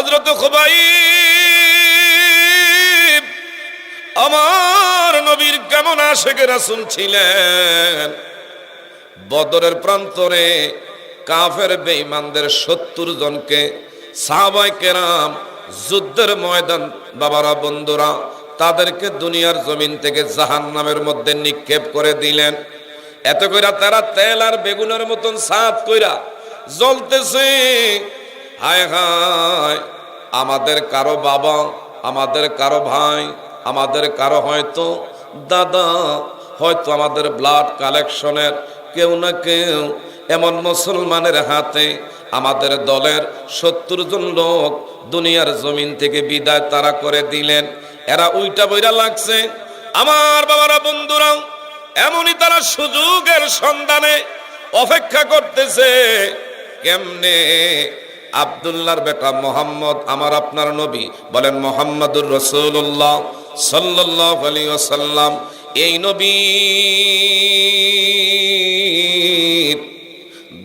হজরত খোবাই আমার নবীর কেমন আশেকে রাসুল ছিলেন? বদরের প্রান্তরে কাফের বেঈমানদের সত্তর জনকে সাহাবাই কেরাম যুদ্ধের ময়দান, বাবারা, বন্ধুরা, তাদেরকে দুনিয়ার জমিন থেকে জাহান নামের মধ্যে নিক্ষেপ করে দিলেন। এত কইরা তারা তেল আর বেগুনের মতন সাত কইরা জ্বলতেছে। হায় হায়, আমাদের কারও বাবা, আমাদের কারও ভাই, আমাদের কারও হয়তো দাদা, হয়তো আমাদের ব্লাড কালেকশনের কেউ না কেউ এমন মুসলমানের হাতে আমাদের দলের সত্তর জন লোক দুনিয়ার জমিন থেকে বিদায় তারা করে দিলেন। এরা উইটা বইরা লাগছে। আমার বাবারা, বন্ধুরা, এমনই তারা সুযোগের সন্ধানে অপেক্ষা করতেছে। কেমনে আবদুল্লাহর বেটা মোহাম্মদ, আমার আপনার নবী, বলেন মোহাম্মদুর রসুল্লাহ সাল্লাহ আলী ওসাল্লাম এই নবী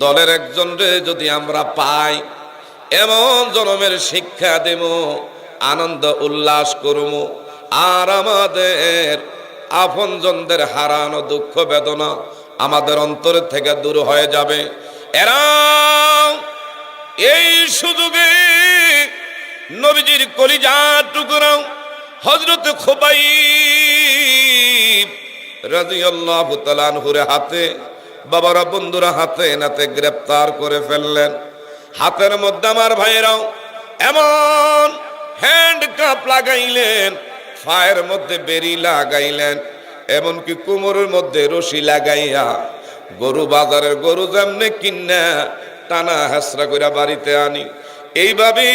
দলের একজন রে যদি আমরা পাই, এমন জনমের শিক্ষা দেব, আনন্দ উল্লাস করব, আর আমাদের আপনজনদের হারানো দুঃখ বেদনা আমাদের অন্তর থেকে দূর হয়ে যাবে। এরা এই সুযোগে নবীজির কলিজা টুকরাও হজরত খোবাই রাজিয়াল্লাহু তাআলার হাতে, বাবারা, বন্ধুরা, হাতে নাতে গ্রেফতার করে ফেললেন। হাতের মধ্যে আমার ভাইয়েরাও এমন হ্যান্ড কাপ লাগাইলেন ফায়ের মধ্যে বেরি লাগাইলেন, এমনকি কোমরের মধ্যে রশি লাগাইয়া গরু বাজারের গরু যেমনে কিনা টানা হাসরা করে বাড়িতে আনি। এইভাবে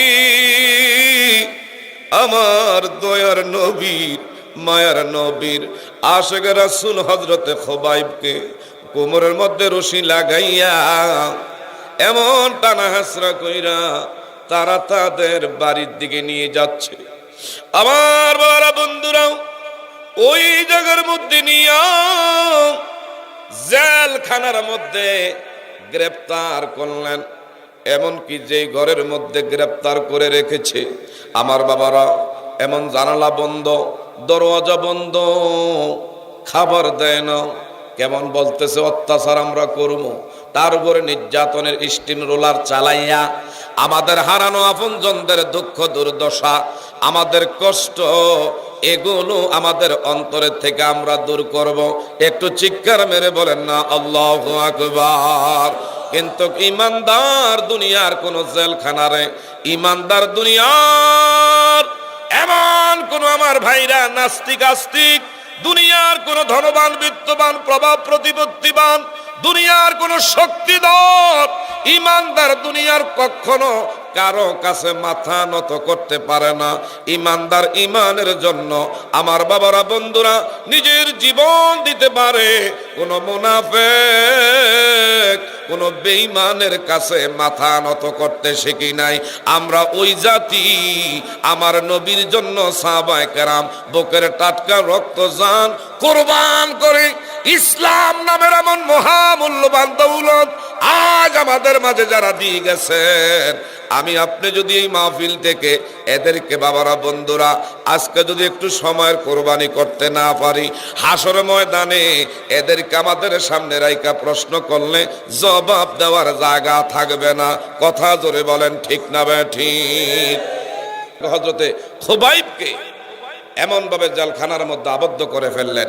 আমার দয়ার নবীর মায়ার নবীর আশেখ রাসুল হজরতে খোবাইবকে কোমরের মধ্যে রশি লাগাইয়া এমন টানা হাসরা কইরা তারা তাদের বাড়ির দিকে নিয়ে যাচ্ছে। আমার বাবারা, বন্ধুরাও, ওই জায়গার মধ্যে নিয়া জেলখানার মধ্যে গ্রেপ্তার করলেন। এমনকি যেই ঘরের মধ্যে গ্রেপ্তার করে রেখেছে, আমার বাবারা, এমন জানালা বন্ধ, দরওয়াজা বন্ধ, খাবার দেয় না। কেমন বলতেছে, অত্যাচার আমরা করব। তার উপরে নির্যাতনের স্টিম রোলার চালাইয়া আমাদের হারানো আপনজনদের দুঃখ দুর্দশা, আমাদের কষ্ট এগুলো আমাদের অন্তরের থেকে আমরা দূর করব। একটু চিৎকার মেরে বলেন না, আল্লাহ আকবার। কিন্তু ইমানদার দুনিয়ার কোন জেলখানারে ইমানদার দুনিয়ার এমন কোন আমার ভাইরা নাস্তিক, আস্তিক, দুনিয়ার কোন ধনবান, বিত্তবান, প্রভাব প্রতিপত্তিবান, দুনিয়ার কোন শক্তিধর, ইমানদার দুনিয়ার কখনো কারও কাছে মাথা নত করতে পারে না। ইমানদার ইমানের জন্য আমার বাবারা, বন্ধুরা, নিজের জীবন দিতে পারে কোনো মুনাফেক। কোন বেঈমানের কাছে মাথা নত করতে শিখি নাই। আমরা ওই জাতি, আমার নবীর জন্য সাহাবায়ে কেরাম বুকের টাটকা রক্ত জান কোরবান করে ইসলাম নামের এমন মহামূল্যবান দৌলত আজ আমাদের মাঝে যারা দিয়ে গেছেন। আমি, আপনি যদি এই মাহফিল থেকে এদেরকে, বাবারা, বন্ধুরা, আজকে যদি একটু সময়ের কোরবানি করতে না পারি, হাসর ময়দানে এদেরকে আমাদের সামনে রাইকা প্রশ্ন করলে জবাব দেওয়ার জায়গা থাকবে না। কথা জোরে বলেন, ঠিক না বে, ঠিক। হজরতে খুবাইবকে এমনভাবে জালখানার মধ্যে আবদ্ধ করে ফেললেন।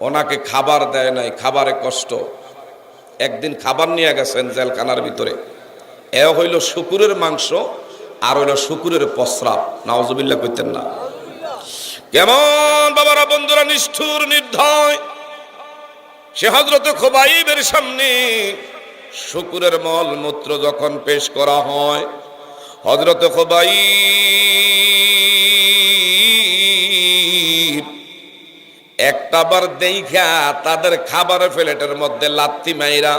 ওনাকে খাবার দেয় নাই, খাবারে কষ্ট। একদিন খাবার নিয়ে গেছেন জেলখানার ভিতরে। এ হইল শুকুরের মাংস, আর হইল শুকুরের প্রস্রাব। নওয়াজবিল্লা করতেন না। কেমন বাবারা, বন্ধুরা, নিষ্ঠুর নির্ধয় সে হজরত খোবাইবের সামনে। শুকুরের মল মূত্র যখন পেশ করা হয় হজরত খোবাই একটাবার দেখা তাদের খাবার প্লেটের মধ্যে লাত্তি মাইরা,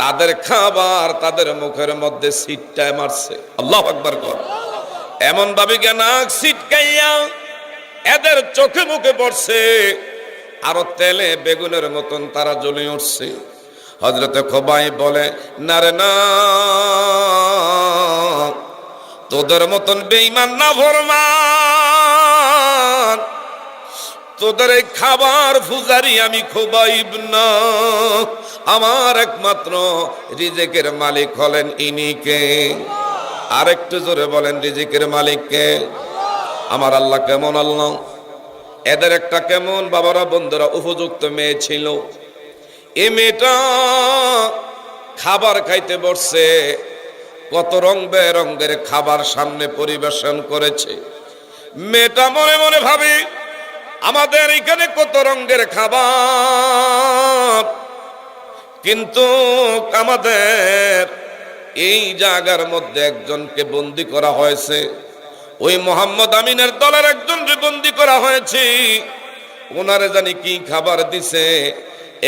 তাদের খাবার তাদের মুখের মধ্যে সিটটায় মারছে। আল্লাহ আকবার কর। এমন ভাবে কেন সিটকাইয়া এদের চোখে মুখে পড়ছে। আরও তেলে বেগুনের মতন তারা জ্বলে উঠছে। হজরতে খোবাই বলে, না রে না, তোদের মতন বেইমান না ফরমান। তোদের এই খাবার ফুজারি আমি খোবাইব না। আমার একমাত্র রিজেকের মালিক হলেন ইনিকে আর একটু জোরে বলেন, রিজিকের মালিককে আমার আল্লাহ কেমন আল্লাহ? এদের একটা কেমন বাবারা, বন্ধুরা, উপযুক্ত মেয়ে ছিল। এ মেয়েটা খাবার খাইতে বসছে, কত রং বেরঙ্গের খাবার সামনে পরিবেশন করেছে। মেয়েটা মনে মনে ভাবে, আমাদের এখানে কত রঙের খাবার, কিন্তু আমাদের এই জায়গার মধ্যে একজনকে বন্দি করা হয়েছে। ওই মোহাম্মদ আমিনের দলের একজনকে বন্দি করা হয়েছে ওনারে জানি কি খাবার দিছে,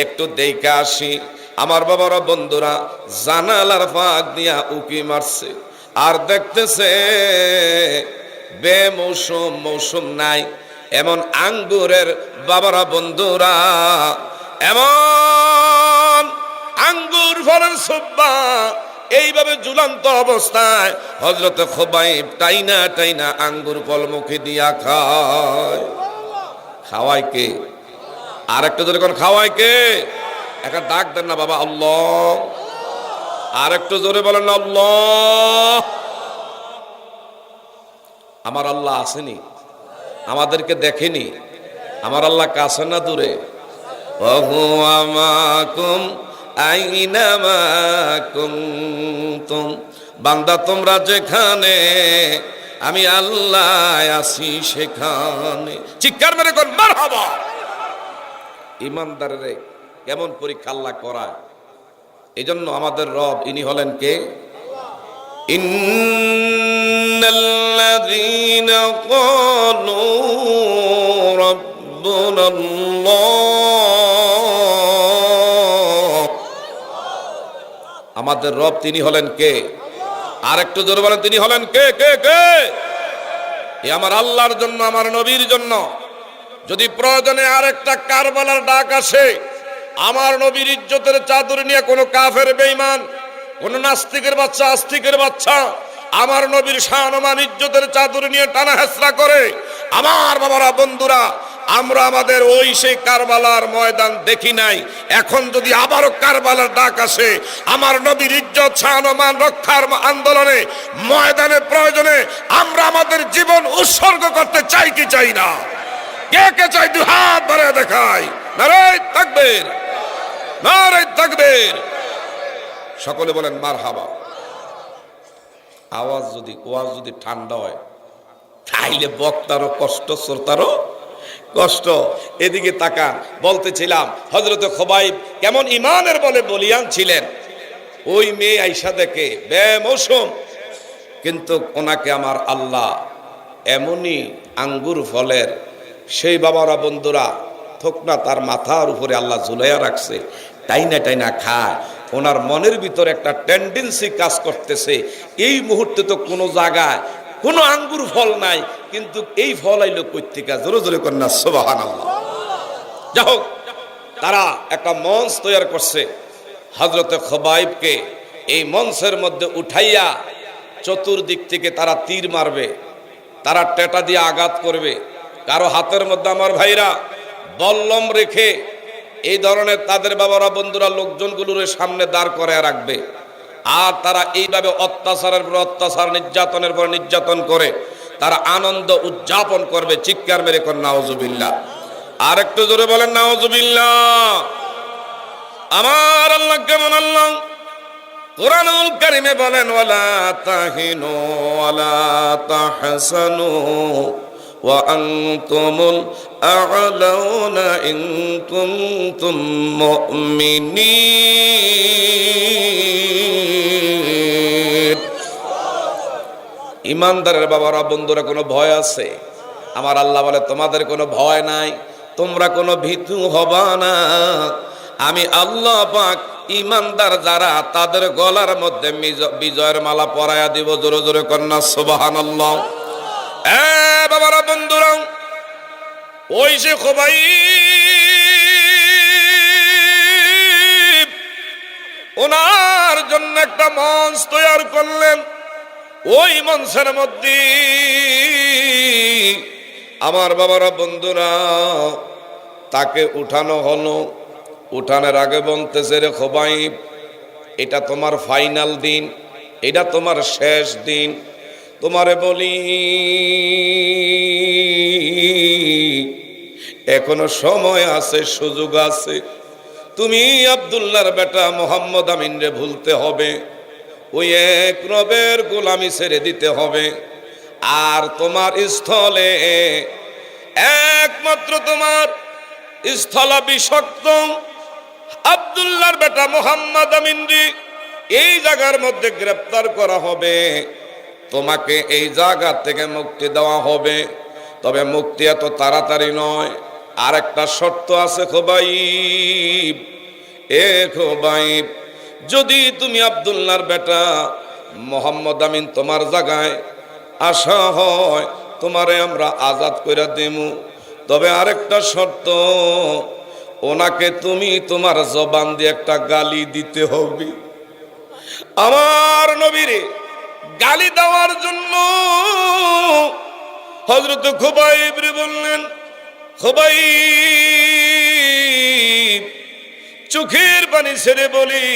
একটু দেখে আসি। আমার বাবারা, বন্ধুরা, জানালার ফাঁক দিয়া উকি মারছে। আর দেখতেছে বে মৌসুম মৌসুম নাই, এমন আঙ্গুরের বাবারা, বন্ধুরা, এমন আঙ্গুর ফলের সুব্বা। এইভাবে ঝুলন্ত অবস্থায় হজরত খোবাইব টাইনা টাইনা আঙ্গুর ফল মুখে দিয়া খায়। খাওয়াই কে? আর একটা জোরে কোন খাওয়াই কে? একটা ডাক দেন না বাবা, আল্লাহ। আর একটু জোরে বলেন, আল্লাহ। আমার আল্লাহ আসেনি, আমাদেরকে দেখেনি। আমার আল্লাহ কাছে না দূরে। আমাকুম আইনামা বান্দা, তোমরা যেখানে, আমি আল্লাহ আসি সেখানে। চিৎকার মেরে কর ইমানদারের কেমন পরীক্ষা আল্লাহ করায়। এই জন্য আমাদের রব ইনি হলেন কে? ইন্দিন ক্বালু রাব্বুনা আমাদের রব তিনি হলেন কে? আর একটু জোরে বলেন, তিনি হলেন কে কে কে? এ আমার আল্লাহর জন্য, আমার নবীর জন্য। যদি প্রয়োজনে আরেকটা কারবালার ডাক আসে, আমার নবীর ইজ্জতের চাদর নিয়ে কোনো কাফের বেঈমান, কোন নাস্তিকের বাচ্চা, আস্তিকের বাচ্চা, আমার নবীর শাহনমান ইজ্জতের চাদর নিয়ে টানা হেসরা করে, আমার বাবারা, বন্ধুরা আমরা আমাদের ওই সেই কারবালার ময়দান দেখি নাই। এখন যদি আবারও কারবালার ডাক আসে, আমার নবীর ইজ্জত শাহনমান রক্ষার আন্দোলনে, ময়দানে, প্রয়োজনে আমরা আমাদের জীবন উৎসর্গ করতে চাই কি চাই না? কে কে চাই? দু হাত ধরে দেখাই। নারাই থাকবেন নারাই থাকবেন সকলে বলেন মার হাবা আওয়াজ যদি, ওয়াজ যদি ঠান্ডা হয়, তাইলে বক্তারও কষ্ট, শ্রোতারও কষ্ট। এদিকে তাকান, বলতেছিলাম হজরত খোবাইব কেমন ইমানের বলে বলিয়ান ছিলেন। ওই মেয়ে আইসা দেখে, বে মৌসুম, কিন্তু ওনাকে আমার আল্লাহ এমনই আঙ্গুর ফলের, সেই বাবারা বন্ধুরা, থোকনা তার মাথার উপরে আল্লাহ ঝুলাইয়া রাখছে, টাইনা টাইনা খায়। ওনার মনের ভিতরে একটা টেন্ডেন্সি কাজ করতেছে। এই মুহূর্তে তো কোনো জায়গায় কোনো আঙ্গুর ফল নাই কিন্তু এই ফল আইলো কৈত্রিকা জোরে জোরে কন্যা সোবাহান আল্লাহ যা হোক, তারা একটা মঞ্চ তৈরি করছে। হজরত খবাইবকে এই মঞ্চের মধ্যে উঠাইয়া চতুর্দিক থেকে তারা তীর মারবে, তারা টেটা দিয়ে আঘাত করবে। কারও হাতের মধ্যে আমার ভাইরা বল্লম রেখে এই ধরনের তাদের বাবারা, বন্ধুরা, লোকজনগুলোর সামনে দাঁড় করে রাখবে। আর তারা এইভাবে অত্যাচারের পর অত্যাচার, নির্যাতনের পর নির্যাতন করে তারা আনন্দ উদযাপন করবে চিৎকার মেরে কর নাওজুবিল্লা আর একটু জোরে বলেন নাওজুবিল্লা আমার আল্লাহ কেমন আল্লাহ কোরআনুল কারিমে বলেন ওয়ালা তাহিনু ওয়ালা তাহসানু وأنتم الأعلون إن كنتم مؤمنين ইমানদারের বাবারা, বন্ধুরা, কোনো ভয় আছে? আমার আল্লাহ বলে, তোমাদের কোনো ভয় নাই, তোমরা কোনো ভীতু হবা না। আমি আল্লাহ পাক ইমানদার যারা, তাদের গলার মধ্যে বিজয়ের মালা পরায়া দিব, জোরে জোরে কন্যা সোবাহান বাবারা, বন্ধুরা, ওই যে খোবাই ওনার জন্য একটা মঞ্চ তৈরি করলেন। ওই মঞ্চের মধ্যে আমার বাবারা বন্ধুরা, তাকে উঠানো হলো। উঠানোর আগে বলতেছে, রে খোবাই এটা তোমার ফাইনাল দিন, এটা তোমার শেষ দিন। তোমারে বলি, এখনও সময় আছে, সুযোগ আছে। তুমি আবদুল্লাহর বেটা মোহাম্মদ আমিনরে ভুলতে হবে। ওই এক রবের গোলামি ছেড়ে দিতে হবে। আর তোমার স্থলে একমাত্র তোমার স্থলা বিষক্ত আবদুল্লাহর বেটা মোহাম্মদ আমিনরি এই জায়গার মধ্যে গ্রেপ্তার করা হবে। তোমাকে এই জায়গা থেকে মুক্তি দেওয়া হবে। তবে মুক্তি এত তাড়াতাড়ি নয়। আর একটা শর্ত আছে খোবাইব। এ খোবাইব যদি তুমি আবদুল্লাহর বেটা মোহাম্মদ আমিন তোমার জায়গায় আসা হয়, তোমারে আমরা আজাদ করে দেমু। তবে আরেকটা শর্ত, ওনাকে তুমি তোমার জবান দিয়ে একটা গালি দিতে হবে। আমার নবীরে গালি দেওয়ার জন্য হজরত খুবাইব বললেন খুবাই চোখের পানি ছেড়ে বলি,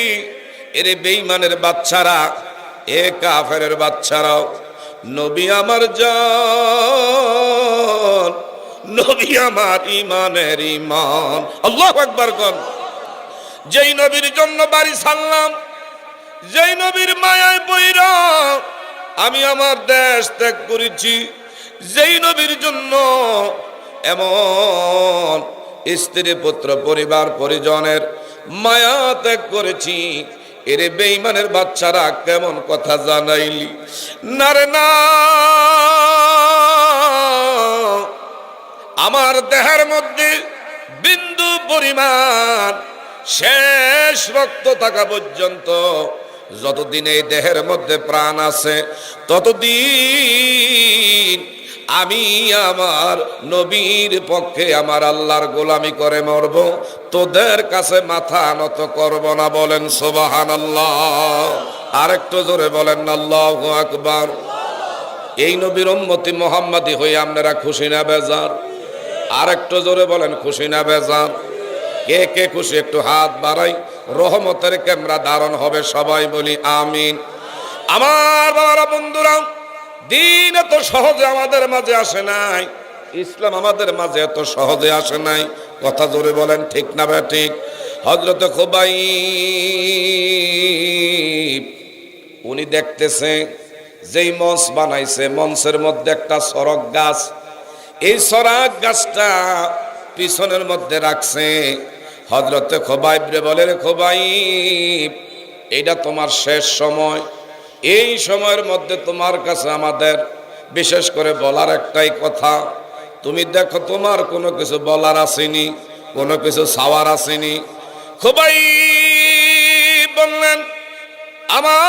এরে বেইমানের বাচ্চারা, এ কাফের বাচ্চারাও, নবী আমার জান, নবী আমার ইমানের ইমান আল্লাহ একবার কন। যেই নবীর জন্য বাড়ি ছাড়লাম, যেই নবীর মায়ায় বইরা আমি আমার দেশ ত্যাগ করেছি। যেই নবীর জন্য এমন স্ত্রী পুত্র পরিবার পরিজনের মায়া ত্যাগ করেছি। এরে বেইমানের বাচ্চারা কেমন কথা জানাইলি? না রে না। আমার দেহের মধ্যে বিন্দু পরিমাণ শেষ রক্ত থাকা পর্যন্ত যতদিন এই দেহের মধ্যে প্রাণ আছে, ততদিন আমি আমার নবীর পক্ষে আমার আল্লাহর গোলামি করে মরব, তোদের কাছে মাথা নত করব না বলেন সোবাহান আল্লাহ আরেকটু জোরে বলেন, আল্লাহ আকবার। এই নবীর উম্মতি মোহাম্মদী হয়ে আপনারা খুশি না বেজার? আরেকটু জোরে বলেন, খুশি না বেজার? কে কে খুশি? একটু হাত বাড়াই, রহমতের ক্যামেরা ধারণ হবে, সবাই বলি আমিন। আমার বাবারা, বন্ধুরা দিন এত সহজে আমাদের মাঝে আসে নাই। ইসলাম আমাদের মাঝে এত সহজে আসে নাই। কথা জোরে বলেন, ঠিক না ভাই, ঠিক? হজরত খোবাই উনি দেখতেছে, যেই মঞ্চ বানাইছে, মঞ্চের মধ্যে একটা সড়ক গাছ। এই সরাক গাছটা পিছনের মধ্যে রাখছে। হজরতে খোবাইব রে বলে, রে খোবাইব, এইটা তোমার শেষ সময়। এই সময়ের মধ্যে তোমার কাছে আমাদের, বিশেষ করে বলার একটাই কথা, তুমি দেখো তোমার কোনো কিছু বলার আসেনি, কোনো কিছু সাওয়ার আসেনি। খুবই বললেন, আমার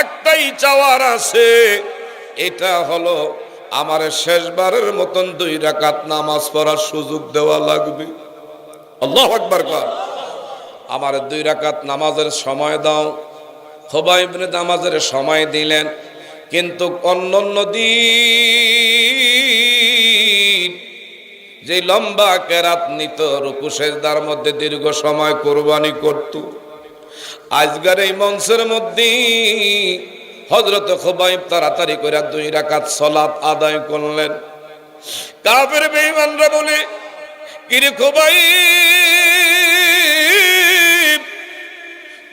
একটাই চাওয়ার আছে, এটা হলো আমার শেষবারের মতন দুই রাকাত নামাজ পড়ার সুযোগ দেওয়া লাগবে। আল্লাহ একবার কর আমার দুই রাকাত নামাজের সময় দাও। খোবাইবনে নামাজের সময় দিলেন। কিন্তু অন্যান্য দিন যে লম্বা কেরাত নিত, রুকু সেজদার মধ্যে দীর্ঘ সময় কোরবানি করত। আজকের এই মঞ্চের মধ্যে হজরত খোবাইব তাড়াতাড়ি করে দুই রাকাত সলাপ আদায় করলেন। কাফের বেঈমানরা বলে, কিরে খোবাই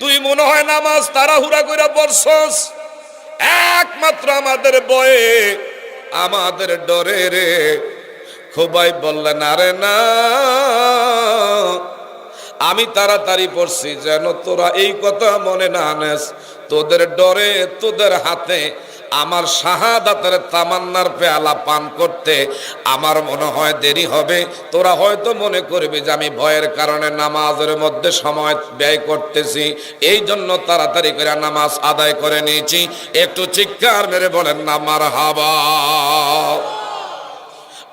তুই মনে হয় নামাজ তাড়াহুড়া করে পড়ছস? একমাত্র আমাদের বয়ে, আমাদের ডরে রে। খোবাই বললেন, আরে না আমি তাড়াতাড়ি পড়ছি, যেন তোরা এই কথা মনে না আনেস। তোদের ডরে, তোদের হাতে আমার শাহাদাতের তামান্নার পেয়ালা পান করতে আমার মনে হয় দেরি হবে। তোরা হয়তো মনে করবি যে আমি ভয়ের কারণে নামাজের মধ্যে সময় ব্যয় করতেছি, এই জন্য তাড়াতাড়ি করে নামাজ আদায় করে নিয়েছি। একটু চিৎকার মেরে বলেন নামার হাবা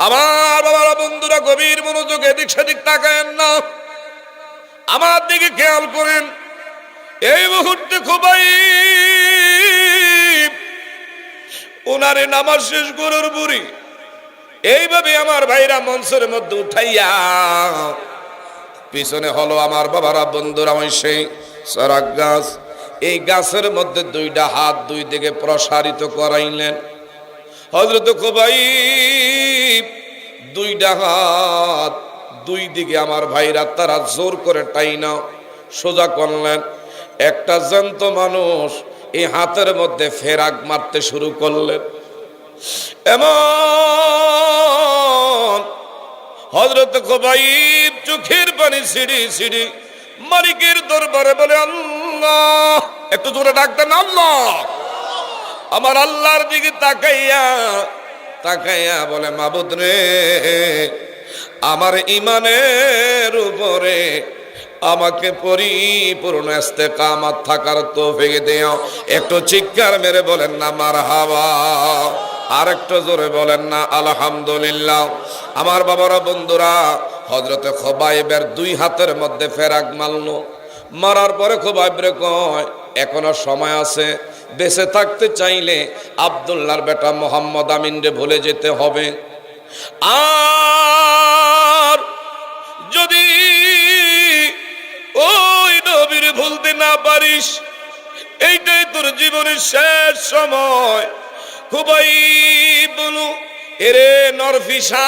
আমার বাবার, বন্ধুরা, গভীর মনোযোগ এদিক সেদিক তাকায়েন না। আমার দিকে খেয়াল করেন। এই মুহূর্তে খুবই উনারে নামাজ শেষ গরুর বুড়ি। এইভাবে আমার ভাইরা মঞ্চের মধ্যে উঠাইয়া, পিছনে হলো আমার বাবারা, বন্ধুরা, ওই সেই সরাক গাছ। এই গাছের মধ্যে দুইটা হাত দুই দিকে প্রসারিত করাইলেন। হজরত কবাই দুইটা হাত দুই দিকে আমার ভাইরা তারা জোর করে টাইনা, সোজা করলেন। একটা জ্যান্ত মানুষ এই হাতের মধ্যে ফেরাক মারতে শুরু করলেন। এমন হজরত কবাইব চোখের পানি সিঁড়ি সিঁড়ি মালিকের দরবারে বলে, আল্লাহ! একটু জোরে ডাকতেন আল্লাহ! আমার আল্লাহর দিকে তাকাইয়া তাকাইয়া বলে, মাবুদ রে আমার ইমানের উপরে আমাকে পরিপূর্ণ কামাত থাকার তো ভেঙে দেও। একটু চিৎকার মেরে বলেন না মার হাওয়া আর একটু জোরে বলেন না, আলহামদুলিল্লাহ। আমার বাবারা, বন্ধুরা হজরতে খোবাইবের দুই হাতের মধ্যে ফেরাক মারলো। মারার পরে খোবাইবরে কয়, এখনও সময় আছে, বেঁচে থাকতে চাইলে আবদুল্লাহর বেটা মোহাম্মদ আমিনরে ভুলে যেতে হবে। আর যদি ওই নবীর ভুলতে না পারিস, এইটাই তোর জীবনের শেষ সময়। খুবই বলু এরে নরফিসাস,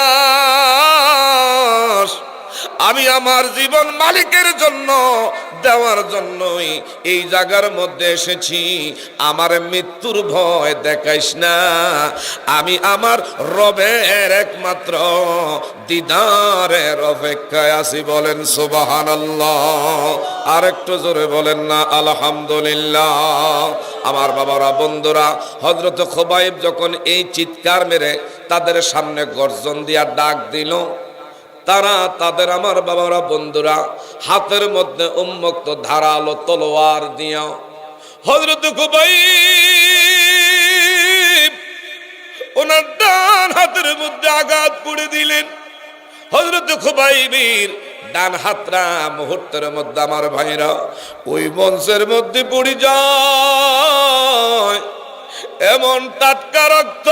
আমি আমার জীবন মালিকের জন্য দেওয়ার জন্যই এই জায়গার মধ্যে এসেছি। আমার মৃত্যুর ভয় দেখাইস না। আমি আমার রবের একমাত্র দিদারের অপেক্ষায় আছি বলেন সুবাহান আর একটু জোরে বলেন না, আলহামদুলিল্লাহ। আমার বাবারা, বন্ধুরা হজরত খোবাইব যখন এই চিৎকার মেরে তাদের সামনে গর্জন দিয়া ডাক দিল তারা, তাদের আমার বাবারা, বন্ধুরা, হাতের মধ্যে উন্মুক্ত ধারালো তলোয়ার দিয়া হজরত খুবাই ওনার ডান হাতের মধ্যে আঘাত করে দিলেন। হজরত খুবাইবির ডান হাতরা মুহূর্তের মধ্যে আমার ভাইরা ওই মঞ্চের মধ্যে পড়ে যায়। এমন টাটকা রক্ত,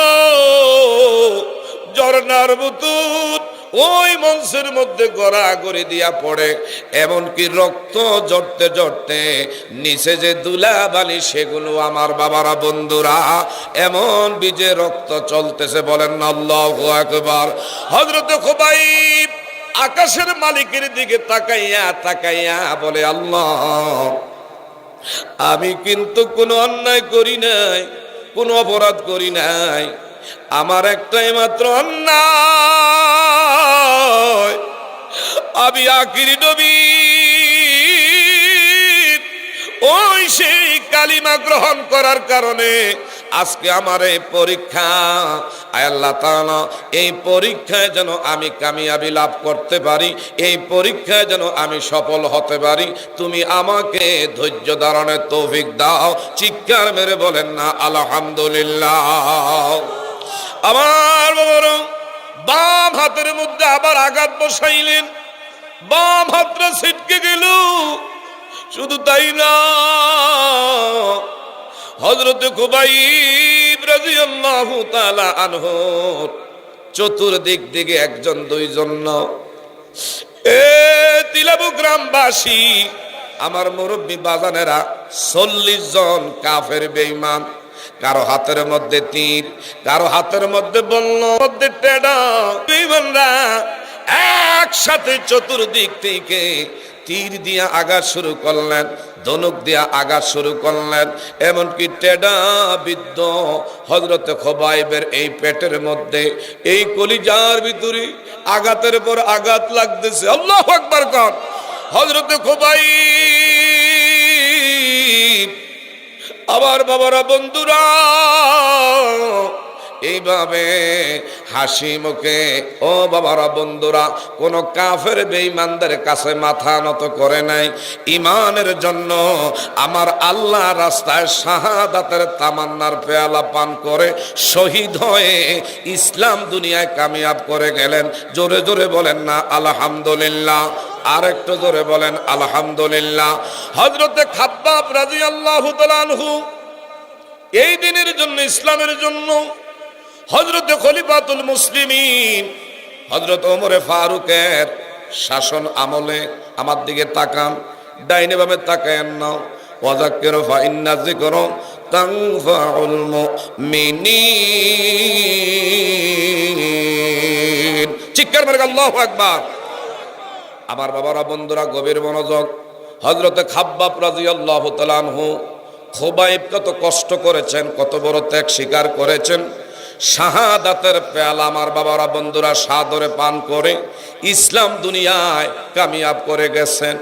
ঝর্ণার বুতুত ওই মঞ্চের মধ্যে গড়া করে দিয়া পড়ে। এমনকি রক্ত জড়তে জড়তে নিচে যে দুলা বালি, সেগুলো আমার বাবারা, বন্ধুরা, এমন বীজে রক্ত চলতেছে, বলেন আল্লাহ একবার হজরত খোবাই আকাশের মালিকের দিকে তাকাইয়া তাকাইয়া বলে, আল্লাহ, আমি কিন্তু কোনো অন্যায় করি নাই, কোনো অপরাধ করি নাই। আমার একটাই মাত্র অন্যায়। আমি আকিরি নবী। ওই সেই কালিমা গ্রহণ করার কারণে আজকে আমার এই পরীক্ষা। আল্লাহ এই পরীক্ষায় যেন আমি কামিয়াবি লাভ করতে পারি, এই পরীক্ষায় যেন আমি সফল হতে পারি। তুমি আমাকে ধৈর্য ধারণের তৌফিক দাও, চিৎকার মেরে বলেন না, আলহামদুলিল্লাহ। আমার বাবার বাম হাতের মধ্যে আবার আঘাত বসাইলেন। বাম হাতটা ছিটকে গেল। শুধু তাই না হজরত চতুর্দিক দিকে একজন, দুইজন এ তিলাবু গ্রামবাসী আমার মুরব্বী বাজানেরা, চল্লিশ জন কাফের বেঈমান। কারও হাতের মধ্যে তীর, কারও হাতের মধ্যে বলল, মধ্যে টেডা। একসাথে চতুর্দিক থেকে তীর দিয়া আঘাত শুরু করলেন, ধনুক দিয়া আঘাত শুরু করলেন, এমনকি টেডা বিদ্ধ হজরত খোবাইবের এই পেটের মধ্যে, এই কলিজার ভিতরে আঘাতের পর আঘাত লাগতেছে। আল্লাহ আকবার কর। হজরত খোবাই আবার বাবারা বন্ধুরা এইভাবে হাসি মুখে, ও বাবারা বন্ধুরা, কোন কাফের বেঈমানদের কাছে মাথা নত করে নাই। ইমানের জন্য আমার আল্লাহ রাস্তায় শাহাদাতের তামান্নার পেয়ালা পান করে শহীদ হয়ে ইসলাম দুনিয়ায় কামিয়াব করে গেলেন। জোরে জোরে বলেন না, আলহামদুলিল্লাহ। আর একটু জোরে বলেন, আলহামদুলিল্লাহ। হজরতে খাব্বাব রাজি আল্লাহ এই দিনের জন্য, ইসলামের জন্য হজরত খলিফাতুল মুসলিমিন হজরত ওমরে ফারুকের শাসন আমলে আমার দিকে তাকান, ডাইনে ভাবে তাকায়েন না। ওয়াজাক্কির ফাইন্না যিকর তানফাউল মুমিনিন। চিৎকার মারে আল্লাহু আকবার। আমার বাবারা, বন্ধুরা, গভীর মনোযোগ। হজরতে খাব্বাব রাদিয়াল্লাহু তাআলা আনহু খোবাইব কত কষ্ট করেছেন, কত বড় ত্যাগ স্বীকার করেছেন। শাহাদাতের পেয়ালা আমার বাবারা বন্ধুরা সাদরে পান করে ইসলাম দুনিয়ায় কামিয়াব করে গেছেন।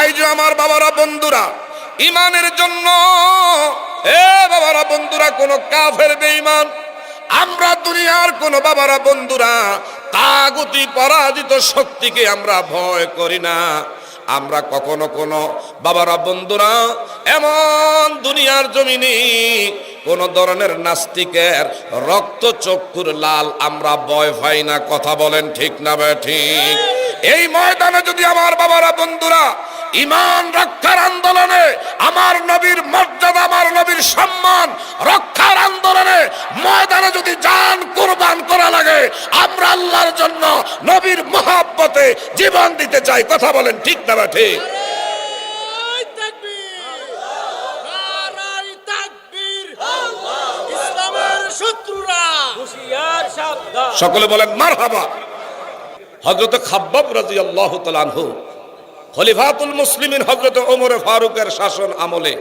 আজ আমার বাবারা বন্ধুরা ইমানের জন্য, এ বাবারা বন্ধুরা, কোন কাফের বেঈমান, আমরা দুনিয়ার কোন বাবারা বন্ধুরা, তাগুতি, পরাজিত শক্তিকে আমরা ভয় করি না। আমরা কখনো কোনো বাবারা, বন্ধুরা, এমন দুনিয়ার জমিনে কোন ধরনের নাস্তিকের রক্ত চক্ষুর লাল আমরা ভয় পাই না। কথা বলেন ঠিক না বে ঠিক। এই ময়দানে যদি আমার বাবারা, বন্ধুরা, ইমান রক্ষার আন্দোলনে আমার নবীর মর্যাদা, আমার নবীর সম্মান রক্ষার আন্দোলনে ময়দানে যদি জান কোরবান করা লাগে, আমরা আল্লাহর জন্য নবীর জীবন দিতে চাই কথা বলেন ঠিক না বা ঠিক? সকলে বলেন মার হাবা হজরত খাব্বাব রাজি আল্লাহ তালানহু খলিফাতুল মুসলিমিন হজরত ওমর ফারুকের শাসন আমলে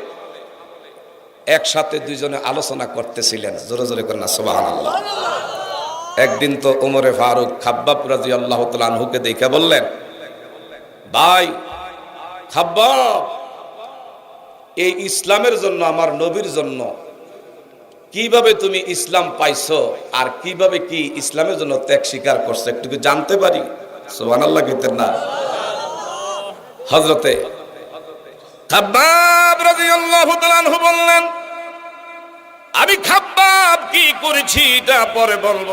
একসাথে দুইজনে আলোচনা করতেছিলেন। জোরে জোরে করেন আল্লাহ একদিন তো ওমরে ফারুক খাব্বাব রাজি আল্লাহ তালানহুকে দেখে বললেন, ভাই, খাব্বাব, এই ইসলামের জন্য, আমার নবীর জন্য কীভাবে তুমি ইসলাম পাইছো আর কীভাবে কি ইসলামের জন্য ত্যাগ স্বীকার করছ, একটু জানতে পারি? সোহান আল্লাহ কইতেন না। হজরতে খাব্বাব তাআলা আনহু বললেন, আমি খাব্বাব কি করেছি এটা পরে বলব।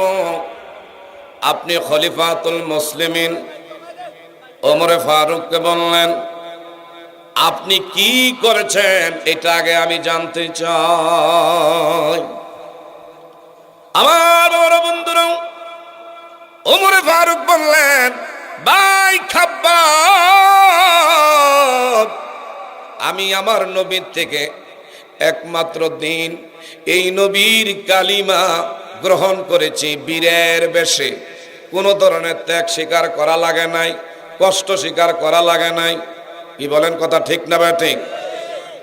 আপনি খলিফাতুল মুসলিমিন, ওমরে ফারুককে বললেন, আপনি কি করেছেন এটা আগে আমি জানতে চাই। আমার বড় বন্ধুরা, ওমরে ফারুক বললেন, ভাই খাব্বাব, আমি আমার নবীর থেকে একমাত্র দিন। এই নবীর কালিমা গ্রহণ করেছি বীরের বেশে। কোনো ধরনের ত্যাগ স্বীকার করা লাগে নাই, কষ্ট স্বীকার করা লাগে নাই। কি বলেন কথা ঠিক না বা ঠিক?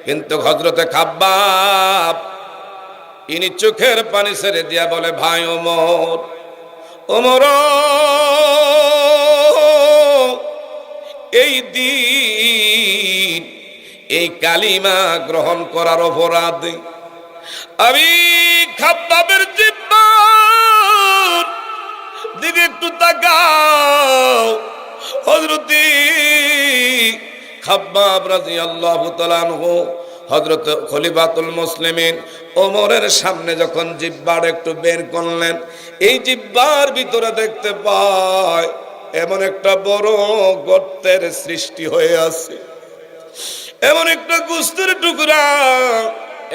কিন্তু হজরতে খাব্বাব, ইনি চোখের পানি ছেড়ে দিয়া বলে, ভাই ওমর ওমর, এই দিন এই কালিমা গ্রহণ করার অপরাধ আমি জিব্বার দিকে একটু তাকাও। হজরতি মুসলিমিন ওমরের সামনে যখন একটু বের করলেন, এই ভিতরে দেখতে পায়, এমন একটা বড় গর্তের সৃষ্টি হয়ে আছে। এমন একটা গুস্তের টুকরা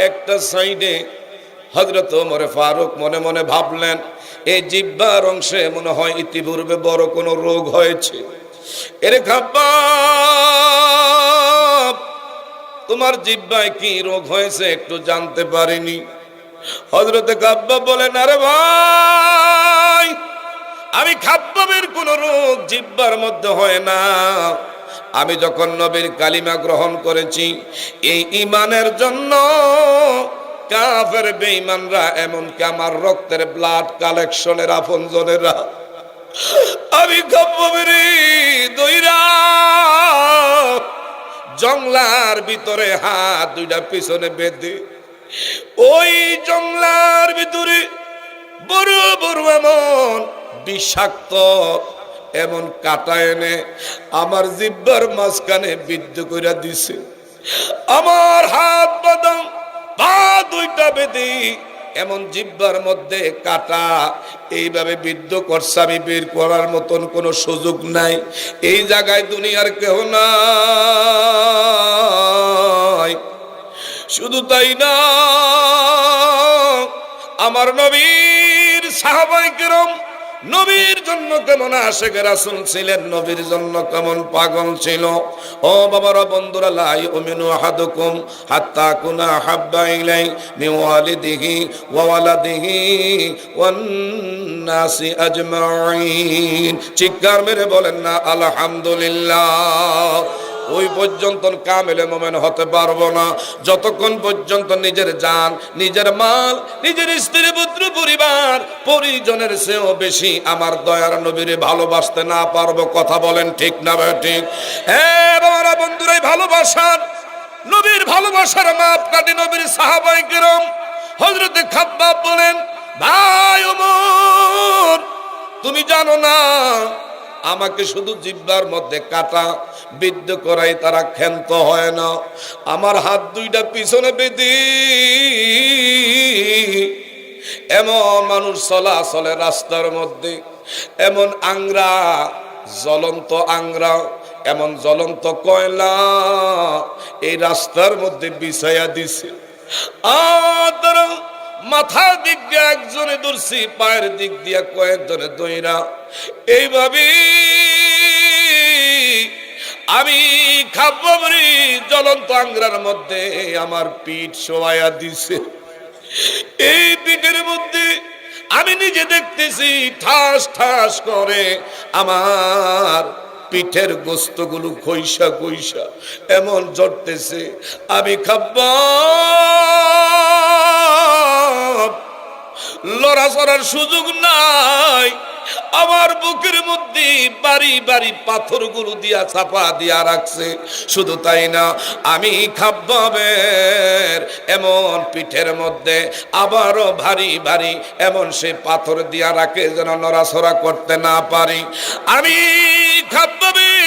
একটা সাইডে হজরত মরে ফারুক মনে মনে ভাবলেন এই জিব্বার অংশে মনে হয় ইতিপূর্বে বড় কোনো রোগ হয়েছে। এরে খাব্বা, তোমার জিব্বায় কি রোগ হয়েছে একটু জানতে পারিনি। হজরতে কাব্বা বলেন, আরে ভাই, আমি খাব্বাবের কোন রোগ জিব্বার মধ্যে হয় না। আমি যখন নবীর কালিমা গ্রহণ করেছি, এই ইমানের জন্য কাফের বেঈমানরা, এমনকি আমার রক্তের ব্লাড কালেকশনের আপনজনেরা, আমি খাব্বাবের দইরা জংলার ভিতরে হাত দুইটা পিছনে বেঁধে, ওই জংলার ভিতরে বড় বড় এমন বিষাক্ত এমন কাটা এনে আমার জিব্বার মাঝখানে বিদ্ধ করে দিছে। আমার হাত, বাদাম, পা দুইটা বেদি এমন জিব্বার মধ্যে কাটা, এইভাবে বিদ্ধ করছে আমি বের করার মতন কোনো সুযোগ নাই। এই জায়গায় দুনিয়ার কেহ নাই। শুধু তাই না, আমার নবীর সাহাবাই কেরম নবীর জন্য কেমন আশেক রাসুল ছিলেন, নবীর জন্য কেমন পাগল ছিল। ও বাবারা, বন্ধুরা, লাই উমিনু আহাদুকুম হাত্তা কুনা হাব্বা ইলাই মি ওয়ালিদিহি ওয়া ওয়ালাদিহি ওয়ান নাসি আজমাইন। চিৎকার মেরে বলেন না, আলহামদুলিল্লাহ। ওই পর্যন্ত কামেলে মোমেন হতে পারব না। যতক্ষণ পর্যন্ত নিজের যান নিজের মাল, নিজের স্ত্রী, পুত্র, পরিবার, পরিজনের চেয়েও বেশি আমার দয়ার নবীরে ভালোবাসতে না পারব, কথা বলেন ঠিক না ঠিক? হ্যাঁ বন্ধুরাই ভালোবাসার, নবীর ভালোবাসার মাপ কাটি নবীর সাহাবাই কেরম হজরতে খাব্বাব বলেন, ভাই তুমি জানো না আমাকে শুধু জিব্বার মধ্যে কাটা, বিদ্ধ করাই তারা ক্ষান্ত হয় না। আমার হাত দুইটা পিছনে বেঁধে, এমন মানুষ চলাচলে রাস্তার মধ্যে, এমন আংরা, জ্বলন্ত আংরা, এমন জ্বলন্ত কয়লা এই রাস্তার মধ্যে বিছাইয়া দিছে। আর তারা মাথার দিক দিয়ে একজনে দর্শি পায়ের দিক দিয়ে কয়েকজনে দইরা। এইভাবে আমি খাবারি জ্বলন্ত আংরার মধ্যে আমার পিঠ শোয়াইয়া দিছে। এই পিঠের মধ্যে আমি নিজে দেখতেছি, ঠাস ঠাস করে আমার পিঠের গোস্তগুলো খৈসা খৈসা এমন জড়তেছে আমি খাব্বা লড়াচড়ার সুযোগ নাই। আমার বুকের মধ্যে বাড়ি বাড়ি পাথরগুলো দিয়া চাপা দিয়া রাখছে। শুধু তাই না, আমি খাব্বাবের এমন পিঠের মধ্যে আবারও ভারী ভারী এমন সে পাথর দিয়া রাখে যেন নড়াচড়া করতে না পারি। আমি খাব্বাবে